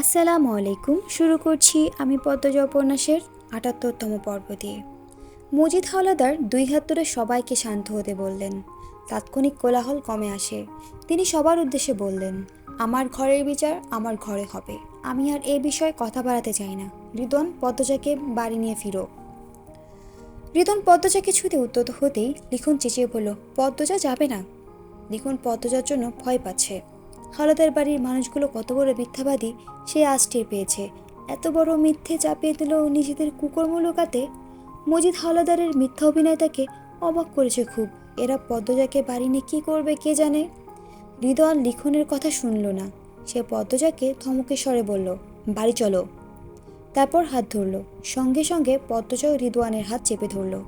আসসালামু আলাইকুম। শুরু করছি আমি পদ্মজা উপন্যাসের আটাত্তরতম পর্ব দিয়ে। মজিদ হাওলাদার দুই হাত ধরে সবাইকে শান্ত হতে বললেন। তাৎক্ষণিক কোলাহল কমে আসে। তিনি সবার উদ্দেশ্যে বললেন, আমার ঘরের বিচার আমার ঘরে হবে। আমি আর এ বিষয়ে কথা বাড়াতে চাই না। রিদন পদ্মজাকে বাড়ি নিয়ে ফিরো রিদন পদ্মজাকে ছুতে উদ্যত হতেই লিখন চেঁচিয়ে বলল, পদ্মজা যাবে না লিখন পদ্মজার জন্য ভয় পাচ্ছে। হাওলাদার বাড়ির মানুষগুলো কত বড় মিথ্যাবাদী, সে আজ টের পেয়েছে। এত বড় মিথ্যে চাপিয়ে দিল নিজেদের কুকর্ম লোকাতে? মজিদ হাওলাদারের মিথ্যা অভিনয় তাকে অবাক করেছে খুব। এরা পদ্মজাকে বাড়ি নিয়ে কী করবে কে জানে? হৃদয় লিখনের কথা শুনল না। সে পদ্মজাকে ধমকে স্বরে বলল, বাড়ি চলো। তারপর হাত ধরল। সঙ্গে সঙ্গে পদ্মজা রিদওয়ানের হাত চেপে ধরল।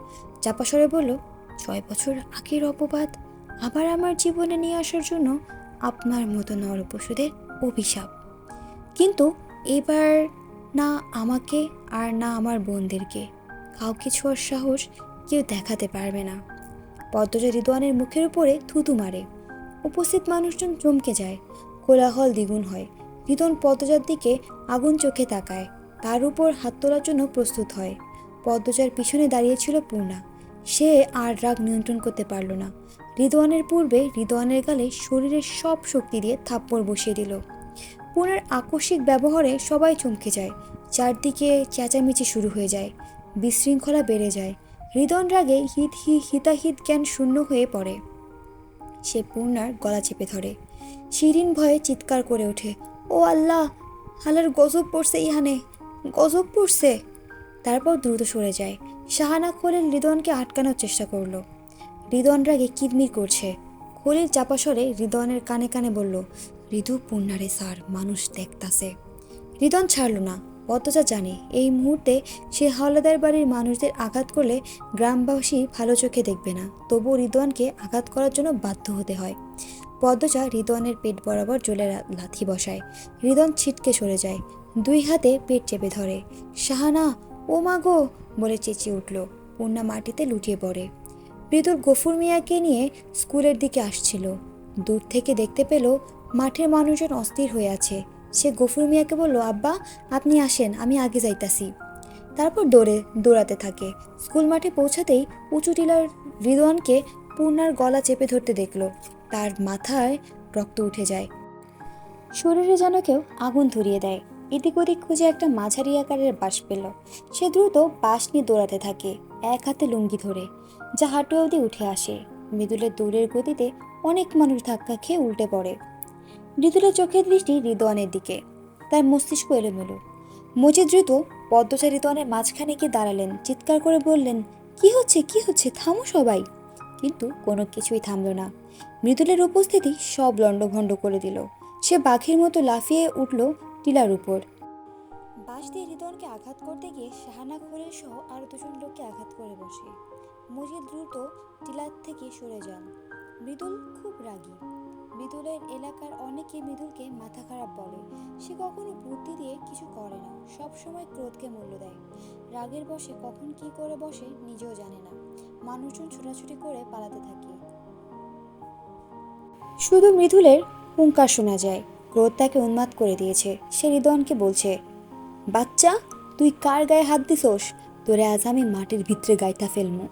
চাপা স্বরে বলল, ছয় বছর আগের অপবাদ, আবার আমার জীবনে নিয়ে আসার জন্য আপনার মতো নরপশুদের অভিশাপ। কিন্তু এবার না আমাকে আর না আমার বোনদেরকে। কাউকে ছোঁয়ার সাহস কেউ দেখাতে পারবে না। পদ্মজা রিদওয়ানের মুখের উপরে থুতু মারে। উপস্থিত মানুষজন চমকে যায়। কোলাহল দ্বিগুণ হয়। রিদন পদ্মজার দিকে আগুন চোখে তাকায়। তার উপর হাত তোলার জন্য প্রস্তুত হয়। পদ্মজার পিছনে দাঁড়িয়েছিল পূর্ণা। সে আর রাগ নিয়ন্ত্রণ করতে পারল না। রিদওয়ানের পূর্বে রিদওয়ানের গালে শরীরের সব শক্তি দিয়ে থাপ্পড় বসিয়ে দিল। পূর্ণার আকস্মিক ব্যবহারে সবাই চমকে যায়। চারদিকে চেঁচামেচি শুরু হয়ে যায়। বিশৃঙ্খলা বেড়ে যায়। হৃদন রাগে হিত হি হিতাহিত জ্ঞান শূন্য হয়ে পড়ে। সে পূর্ণার গলা চেপে ধরে। শিরিন ভয়ে চিৎকার করে ওঠে, ও আল্লাহ হালার গজব পড়ছে ইহানে, গজব পড়ছে! তারপর দ্রুত সরে যায়। শাহানা খোলের হৃদয়নকে আটকানোর চেষ্টা করল। হৃদয়ন রাগে কিরমির করছে। খলিল চাপাসরে হৃদয়নের কানে কানে বলল, ঋতু পূর্ণারে স্যার, মানুষ দেখতাছে। হৃদন ছাড়ল না পদ্মজা জানে, এই মুহূর্তে সে হাওলাদার বাড়ির মানুষদের আঘাত করলে গ্রামবাসী ভালো চোখে দেখবে না তবু রিদওয়ানকে আঘাত করার জন্য বাধ্য হতে হয়। পদ্মজা রিদওয়ানের পেট বরাবর জলে লাথি বসায়। হৃদন ছিটকে সরে যায়, দুই হাতে পেট চেপে ধরে। শাহানা, ও মা গো! বলে চেঁচিয়ে উঠল। পূর্ণা মাটিতে লুটিয়ে পড়ে। মৃদুল গফুর মিয়াকে নিয়ে স্কুলের দিকে আসছিল। দূর থেকে দেখতে পেল মাঠের মানুষজন অস্থির হয়ে আছে। সে গফুর মিয়াকে বলল, আব্বা, আপনি আসেন, আমি আগে যাইতাছি। তারপর দৌড়ে, দৌড়াতে থাকে। স্কুল মাঠে পৌঁছাতেই উঁচু টিলার রিদওয়ানকে পূর্ণার গলা চেপে ধরতে দেখল। তার মাথায় রক্ত উঠে যায়। শরীরে যেন কেউ আগুন ধরিয়ে দেয়। এদিক ওদিক খুঁজে একটা মাঝারি আকারের বাঁশ পেল। সে দ্রুত বাঁশ নিয়ে দৌড়াতে থাকে, এক হাতে লুঙ্গি ধরে। যা হাঁটু অবধি উঠে আসে। মৃদুলের দৌড়ের গতিতে অনেক মানুষ ধাক্কা খেয়ে উল্টে পড়ে। মৃদুলের চোখের দৃষ্টি রিদওয়ানের দিকে। তার মস্তিষ্ক এলোমেলো। মজিদ দ্রুত পদ্মচা রিদওয়ানের মাঝখানে গিয়ে দাঁড়ালেন। চিৎকার করে বললেন, কি হচ্ছে? কি হচ্ছে? থামো সবাই! কিন্তু কোনো কিছুই থামল না। মৃদুলের উপস্থিতি সব লণ্ডভণ্ড করে দিল। সে বাঘের মতো লাফিয়ে উঠল টিলার উপর। বাঁশ দিয়ে হৃদয়নকে আঘাত করতে গিয়ে শাহানা খোরের সহ আরও দুজন লোককে আঘাত করে বসে। মজিদ দ্রুত টিলার থেকে সরে যান। মৃদুল খুব রাগী। মৃদুলের এলাকার অনেকে মৃদুলকে মাথা খারাপ বলে। সে কখনো বুদ্ধি দিয়ে কিছু করে না, সব সময় ক্রোধকে মূল্য দেয়। রাগের বসে কখন কি করে বসে নিজেও জানে না। মানুষজন ছোটাছুটি করে পালাতে থাকে। শুধু মৃদুলের হুঙ্কার শোনা যায়। ক্রোধ তাকে উন্মাদ করে দিয়েছে। সে হৃদয়নকে বলছে, বাচ্চা, তুই কার গায়ে হাত দিছোস? তোরে আজ আমি মাটির ভিতরে গাইতা ফেলমু।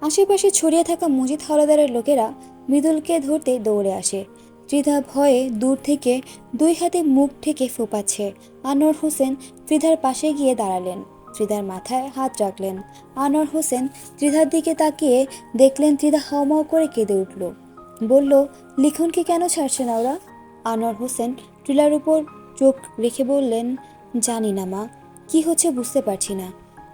আশেপাশে ছড়িয়ে থাকা মজিদ হলদারের লোকেরা মৃদুলকে ধরতে দৌড়ে আসে। ত্রিধা ভয়ে দূর থেকে দুই হাতে মুখ ঠেকে ফোপাচ্ছে। আনোয়ার হোসেন ত্রিধার পাশে গিয়ে দাঁড়ালেন। ত্রিধার মাথায় হাত রাখলেন। আনোয়ার হোসেন ত্রিধার দিকে তাকিয়ে দেখলেন ত্রিধা হাওমাও করে কেঁদে উঠল। বলল, লিখনকে কেন ছাড়ছে না ওরা? আনোয়ার হোসেন টিলার উপর চোখ রেখে বললেন, জানি না মা, কি হচ্ছে বুঝতে পারছি না।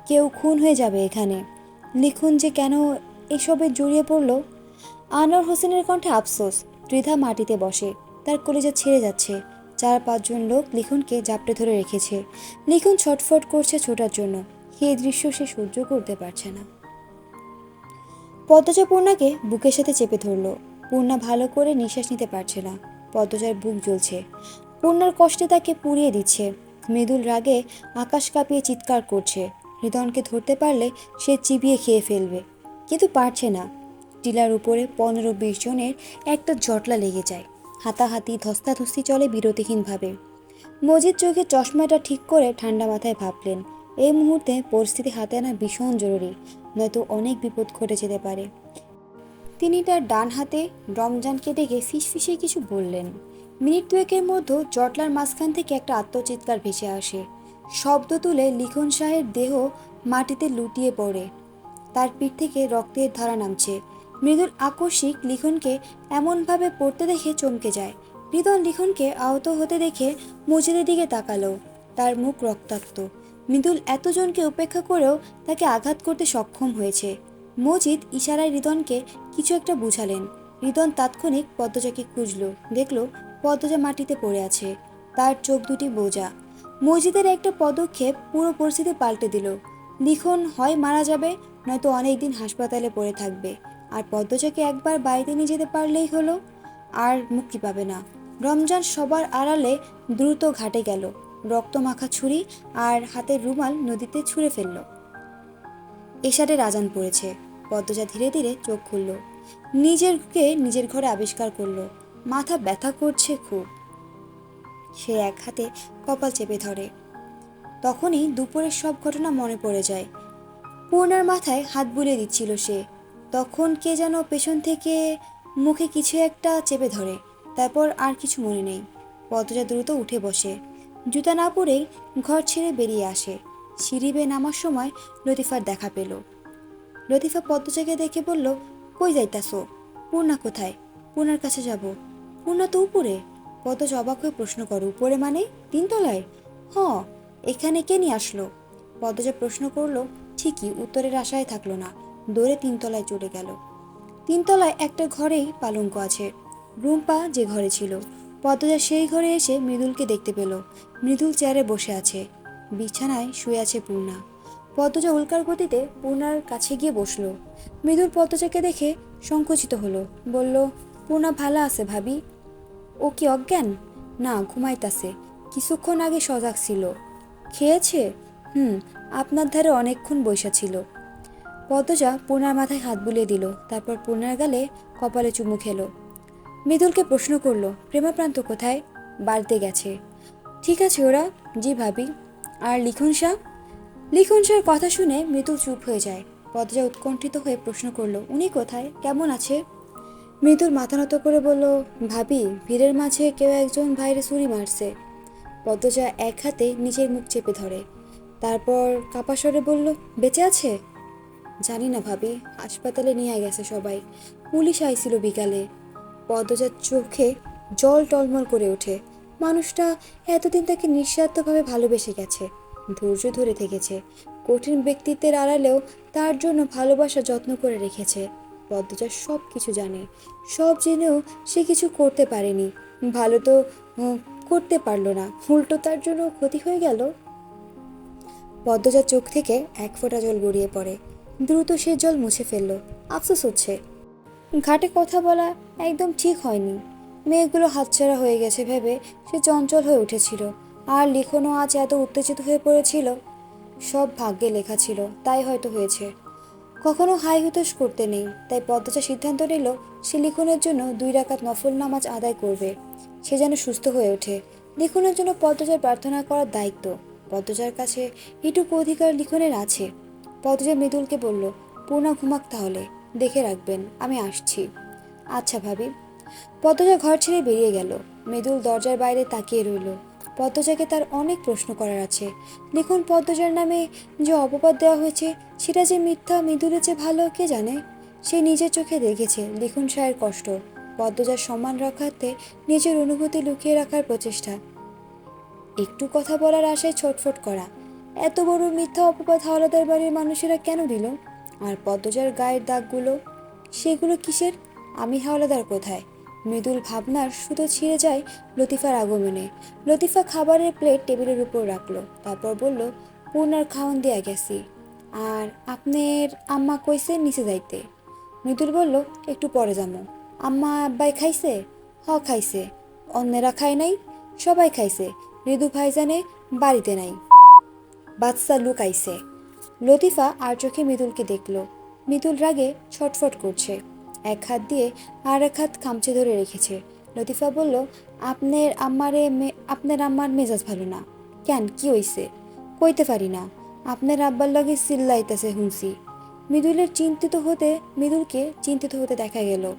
কেউ খুন হয়ে যাবে এখানে। লিখুন যে কেন এসবে জড়িয়ে পড়ল। আনোয়ার হোসেনের কণ্ঠে আফসোস, ত্রিধা মাটিতে বসে, তার কলেজা ছেড়ে যাচ্ছে। চার পাঁচজন লোক লিখনকে জাপটে ধরে রেখেছে। লিখন ছটফট করছে ছোটার জন্য এই দৃশ্য সে সহ্য করতে পারছে না। পদ্মজা পূর্ণাকে বুকের সাথে চেপে ধরলো। পূর্ণা ভালো করে নিঃশ্বাস নিতে পারছে না। পদ্মজার বুক জ্বলছে। পূর্ণার কষ্টে তাকে পুড়িয়ে দিচ্ছে। মৃদুল রাগে আকাশ কাঁপিয়ে চিৎকার করছে। হৃদয়নকে ধরতে পারলে সে চিবিয়ে খেয়ে ফেলবে, কিন্তু পারছে না। টিলার উপরে পনেরো বিশ জনের একটা জটলা লেগে যায়। হাতাহাতি, ধস্তাধস্তি চলে বিরতিহীনভাবে। মজিদ চোখে চশমাটা ঠিক করে ঠান্ডা মাথায় ভাবলেন এই মুহূর্তে পরিস্থিতি হাতে আনা ভীষণ জরুরি, নয়তো অনেক বিপদ ঘটে যেতে পারে। তিনি তার ডান হাতে রমজানকে দেখে ফিসফিসে কিছু বললেন। মিনিট দুয়েকের মধ্যে জটলার মাঝখান থেকে একটা আত্মচিৎকার ভেসে আসে। শব্দ তুলে লিখন শাহের দেহ মাটিতে লুটিয়ে পড়ে। তার পিঠ থেকে রক্তের ধারা নামছে। মৃদুল আকস্মিক লিখনকে এমনভাবে পড়তে দেখে চমকে যায়। হৃদয় লিখনকে আহত হতে দেখে মজিদের দিকে তাকালো। তার মুখ রক্তাক্ত। মৃদুল এতজনকে উপেক্ষা করেও তাকে আঘাত করতে সক্ষম হয়েছে। মজিদ ইশারায় রিদনকে কিছু একটা বুঝালেন। রিদন তাৎক্ষণিক পদ্মজাকে খুঁজল। দেখল পদ্মজা মাটিতে পড়ে আছে। তার চোখ দুটি বোঝা। মসজিদের একটা পদক্ষেপ পুরো পরিস্থিতি পাল্টে দিল। লিখন হয় মারা যাবে, নয়তো অনেক দিন হাসপাতালে পড়ে থাকবে। আর পদ্মজাকে একবার বাড়িতে নিয়ে যেতে পারলেই হলো, আর মুক্তি পাবে না। রমজান সবার আড়ালে দ্রুত ঘাটে গেল। রক্তমাখা ছুরি আর হাতের রুমাল নদীতে ছুঁড়ে ফেলল। এশারে রাজান পড়েছে। পদ্মজা ধীরে ধীরে চোখ খুলল। নিজেরকে নিজের ঘরে আবিষ্কার করল। মাথা ব্যথা করছে খুব। সে এক হাতে কপাল চেপে ধরে। তখনই দুপুরের সব ঘটনা মনে পড়ে যায়। পূর্ণার মাথায় হাত বুলিয়ে দিচ্ছিল সে। তখন কে যেন পেছন থেকে মুখে কিছু একটা চেপে ধরে। তারপর আর কিছু মনে নেই। পদ্মজা দ্রুত উঠে বসে। জুতা না পরেই ঘর ছেড়ে বেরিয়ে আসে। সিঁড়ি বেয়ে নামার সময় লতিফার দেখা পেল। লতিফা পদ্মজাকে দেখে বলল, কই যাইতাছো? পূর্ণা কোথায়? পূর্ণার কাছে যাব। পূর্ণা তো উপরে। পদ্মজ অবাক হয়ে প্রশ্ন করো, উপরে মানে? তিনতলায়? হ এখানে কে নিয়ে আসলো? পদ্মজা প্রশ্ন করল, ঠিকই উত্তরের আশায় থাকল না, দৌড়ে তিনতলায় চলে গেল। তিনতলায় একটা ঘরেই পালঙ্ক আছে, রুম্পা যে ঘরে ছিল। পদ্মজা সেই ঘরে এসে মৃদুলকে দেখতে পেল, মৃদুল চেয়ারে বসে আছে, বিছানায় শুয়ে আছে পূর্ণা। পদ্মজা উল্কার গতিতে পূর্ণার কাছে গিয়ে বসল, মৃদুল পদ্মজাকে দেখে সংকুচিত হলো, বলল, পূর্ণা ভালো আছে ভাবি? ও কি অজ্ঞান? না, ঘুমাইতাছে। কিছুক্ষণ আগে সজাগ ছিল। খেয়েছে? হুম, আপনার ধারে অনেকক্ষণ বৈশা ছিল। পদ্মজা পূর্ণার মাথায় হাত বুলিয়ে দিল, তারপর পূর্ণার গালে কপালে চুমু খেলো। মৃদুলকে প্রশ্ন করল, প্রেমাপ্রান্ত কোথায়? বাড়িতে গেছে। ঠিক আছে ওরা, জি ভাবি। আর লিখন শাহ লিখন শাহর কথা শুনে মৃদুল চুপ হয়ে যায়। পদ্মজা উৎকণ্ঠিত হয়ে প্রশ্ন করল, উনি কোথায়? কেমন আছে? মৃদুল মাথা নত করে বলল, ভাবি, ভিড়ের মাঝে কেউ একজন ভাইরে ছুরি মারছে। পদ্মজা এক হাতে নিজের মুখ চেপে ধরে। তারপর কাপা স্বরে বলল, বেঁচে আছে? জানি না ভাবি, হাসপাতালে নিয়ে গেছে সবাই। পুলিশ আইছিল বিকালে। পদ্মজার চোখে জল টলমল করে ওঠে। মানুষটা এতদিন তাকে নিঃস্বার্থভাবে ভালোবেসে গেছে, ধৈর্য ধরে থেকেছে। কঠিন ব্যক্তিত্বের আড়ালেও তার জন্য ভালোবাসা যত্ন করে রেখেছে। পদ্মজা সব কিছু জানে। সব জেনেও সে কিছু করতে পারেনি। ভালো তো করতে পারল না। উল্টো তার জন্য ক্ষতি হয়ে গেল। পদ্মজার চোখ থেকে এক ফোঁটা জল গড়িয়ে পড়ে। দ্রুত সে জল মুছে ফেলল। আফসোস হচ্ছে। ঘাটে কথা বলা একদম ঠিক হয়নি। মেয়েগুলো হাতছাড়া হয়ে গেছে ভেবে সে চঞ্চল হয়ে উঠেছিল। আর লিখনও আজ এত উত্তেজিত হয়ে পড়েছিল। সব ভাগ্যে লেখা ছিল, তাই হয়তো হয়েছে। কখনো হাই হুতোষ করতে নেই, তাই পদ্মজা সিদ্ধান্ত নিল, সে লিখনের জন্য দুই রাকাত নফল নামাজ আদায় করবে। সে যেন সুস্থ হয়ে ওঠে। লিখনের জন্য পদ্মজার প্রার্থনা করার দায়িত্ব। পদ্মজার কাছে এটুকু অধিকার লিখনের আছে। পদ্মজা মৃদুলকে বলল, পূর্ণা, ঘুমাক তাহলে। দেখে রাখবেন, আমি আসছি। আচ্ছা ভাবি। পদ্মজা ঘর ছেড়ে বেরিয়ে গেল। মৃদুল দরজার বাইরে তাকিয়ে রইল। পদ্মজাকে তার অনেক প্রশ্ন করার আছে। লিখন পদ্মজার নামে যে অপবাদ দেওয়া হয়েছে, সেটা যে মিথ্যা মৃদুলের যে ভালো, কে জানে? সে নিজের চোখে দেখেছে লিখন সাহের কষ্ট। পদ্মজার সম্মান রক্ষার্থে নিজের অনুভূতি লুকিয়ে রাখার প্রচেষ্টা। একটু কথা বলার আশায় ছটফট করা। এত বড় মিথ্যা অপবাদ হাওলাদার বাড়ির মানুষেরা কেন দিল? আর পদ্মজার গায়ের দাগগুলো? সেগুলো কিসের? আমি হাওলাদার কোথায়? মৃদুল ভাবনার সুতো ছিঁড়ে যায় লতিফার আগমনে। লতিফা খাবারের প্লেট টেবিলের উপর রাখল, তারপর বলল, পূর্ণার খাওয়ান দেয়া গেছি। আর আপনার আম্মা কইছে নিচে যাইতে। মৃদুল বলল, একটু পরে যাব আম্মা আব্বাই খাইছে? হ, খাইছে। অন্যেরা খায় নাই? সবাই খাইছে। মৃদু ভাইজানে বাড়িতে নাই। বাচ্চা লুকাইছে লতিফা আর চোখে মৃদুলকে দেখল। মৃদুল রাগে ছটফট করছে। এক হাত দিয়ে আর এক হাত খামচে ধরে রেখেছে। লতিফা বলল, আপনার আম্মারে মে- আপনার আম্মার মেজাজ ভালো না। কেন? কি হইছে? কইতে পারি না। আপনার আব্বার লগে চিল্লাইতেছে হুঁসি মৃদুলের চিন্তিত হতে, মৃদুলকে চিন্তিত হতে দেখা গেল।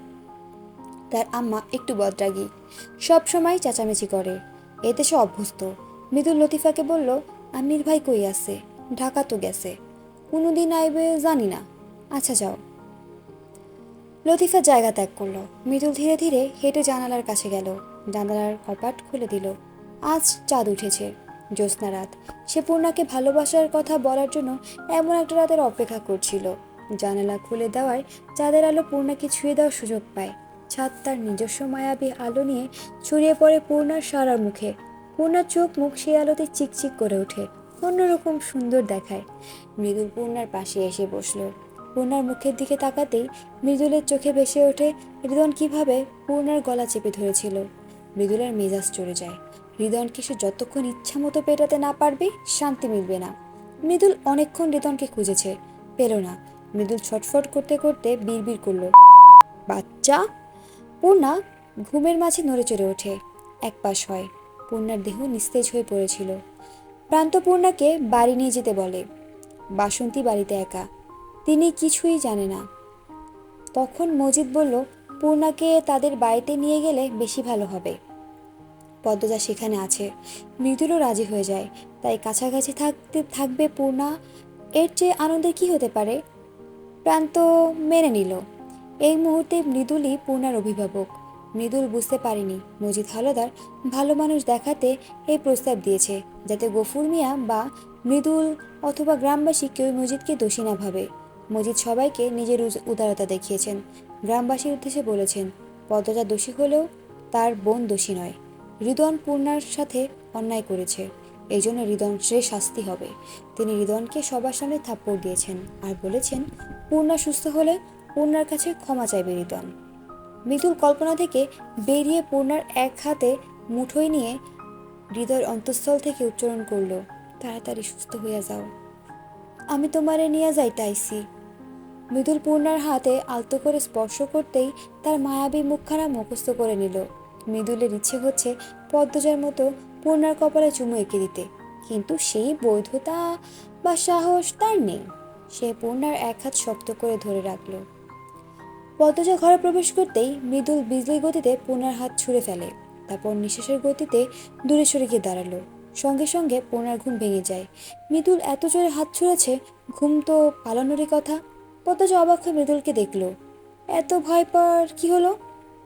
তার আম্মা একটু বদরাগী। সব সময় চেঁচামেচি করে। এতে সে অভ্যস্ত। মৃদুল লতিফাকে বলল, আমির ভাই কই আছে? ঢাকা তো গেছে। কোনোদিন আইবে জানি না। আচ্ছা যাও। লতিফা জায়গা ত্যাগ করল। মৃদুল ধীরে ধীরে হেঁটে জানালার কাছে গেল। জানালার কপাট খুলে দিল। আজ চাঁদ উঠেছে। জ্যোৎস্না রাত। সে পূর্ণাকে ভালোবাসার কথা বলার জন্য এমন একটা রাতের অপেক্ষা করছিল। জানালা খুলে দেওয়ায় চাঁদের আলো পূর্ণাকে ছুঁয়ে দেওয়ার সুযোগ পায়। ছাদ তার নিজস্ব মায়াবী আলো নিয়ে ছড়িয়ে পড়ে পূর্ণার সারার মুখে। পূর্ণার চোখ মুখ সেই আলোতে চিকচিক করে ওঠে। অন্যরকম সুন্দর দেখায়। মৃদুল পূর্ণার পাশে এসে বসল। পূর্ণার মুখের দিকে তাকাতেই মৃদুলের চোখে ভেসে ওঠে হৃদন কীভাবে? পূর্ণার গলা চেপে ধরেছিল। মৃদুলের মেজাজ চড়ে যায়। হৃদনকে সে যতক্ষণ ইচ্ছা মতো পেটাতে না পারবে, শান্তি মিলবে না। মৃদুল অনেকক্ষণ হৃদনকে খুঁজেছে। পেল না। মৃদুল ছটফট করতে করতে বিড়বিড় করল। বাচ্চা? পূর্ণা ঘুমের মাঝে নড়ে চড়ে ওঠে। এক পাশ হয়। পূর্ণার দেহ নিস্তেজ হয়ে পড়েছিল। প্রান্ত পূর্ণাকে বাড়ি নিয়ে যেতে বলে। বাসন্তী বাড়িতে একা। তিনি কিছুই জানে না। তখন মজিদ বলল, পূর্ণাকে তাদের বাড়িতে নিয়ে গেলে বেশি ভালো হবে। পদ্মজা সেখানে আছে। মৃদুলও রাজি হয়ে যায়। তাই কাছাকাছি থাকতে থাকবে পূর্ণা। এর চেয়ে আনন্দের কি হতে পারে? প্রান্ত মেনে নিল। এই মুহূর্তে মৃদুলই পূর্ণার অভিভাবক। মৃদুল বুঝতে পারেনি। মজিদ হালদার ভালো মানুষ দেখাতে এই প্রস্তাব দিয়েছে, যাতে গফুর মিয়া বা মৃদুল অথবা গ্রামবাসী কেউ মজিদকে দোষী না ভাবে। মজিদ সবাইকে নিজের উদারতা দেখিয়েছেন। গ্রামবাসীর উদ্দেশ্যে বলেছেন, পদ্মজা দোষী হলেও তার বোন দোষী নয়। হৃদন পূর্ণার সাথে অন্যায় করেছে। এই জন্য হৃদন সে শাস্তি হবে। তিনি হৃদনকে সবার সামনে থাপ্পড় দিয়েছেন আর বলেছেন, পূর্ণা সুস্থ হলে পূর্ণার কাছে ক্ষমা চাইবে হৃদন মৃদুল কল্পনা থেকে বেরিয়ে পূর্ণার এক হাতে মুঠোয় নিয়ে হৃদয়ের অন্তঃস্থল থেকে উচ্চারণ করল, তাড়াতাড়ি সুস্থ হইয়া যাও। আমি তোমারে নিয়ে যাইতে আইছি মৃদুল পূর্ণার হাতে আলতো করে স্পর্শ করতেই তার মায়াবী মুখখানা মুখস্থ করে নিল। মৃদুলের ইচ্ছে হচ্ছে পদ্মজার মতো পূর্ণার কপালে চুমু এঁকে দিতে। কিন্তু সেই বৈধতা বা সাহস তার নেই। সে পূর্ণার এক হাত শক্ত করে ধরে রাখল। পদ্মজা ঘরে প্রবেশ করতেই মৃদুল বিজলি গতিতে পূর্ণার হাত ছুঁড়ে ফেলে। তারপর নিঃশ্বাসের গতিতে দূরে সরে গিয়ে দাঁড়াল। সঙ্গে সঙ্গে পূর্ণার ঘুম ভেঙে যায়। মৃদুল এত জোরে হাত ছুঁড়েছে, ঘুম তো পালানোরই কথা। পদ্মজা অবাক হয়ে মৃদুলকে দেখল। এত ভয় পাওয়ার কি হলো?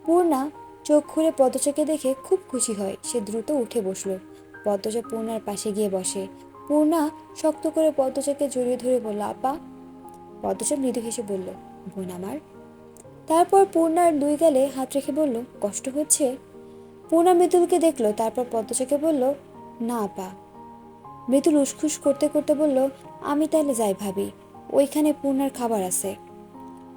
পূর্ণা চোখ খুলে পদ্মজাকে দেখে খুব খুশি হয়। সে দ্রুত উঠে বসল। পদ্মজা পূর্ণার পাশে গিয়ে বসে। পূর্ণা শক্ত করে পদ্মজাকে জড়িয়ে ধরে বলল, আপা। পদ্মজা মৃদু হেসে বলল, বোন আমার। তারপর পূর্ণার দুই গালে হাত রেখে বলল, কষ্ট হচ্ছে? পূর্ণা মৃদুলকে দেখল, তারপর পদ্মজাকে বলল, না, আপা। মৃদুল উসখুস করতে করতে বলল, আমি তাহলে যাই ভাবি। ওইখানে পূর্ণার খাবার আছে।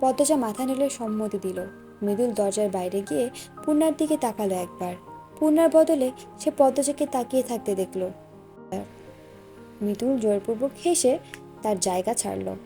পদ্মজা মাথা নিলে সম্মতি দিল। মৃদুল দরজার বাইরে গিয়ে পূর্ণার দিকে তাকালো একবার। পূর্ণার বদলে সে পদ্মজাকে তাকিয়ে থাকতে দেখল। মৃদুল জোরপূর্বক হেসে তার জায়গা ছাড়লো।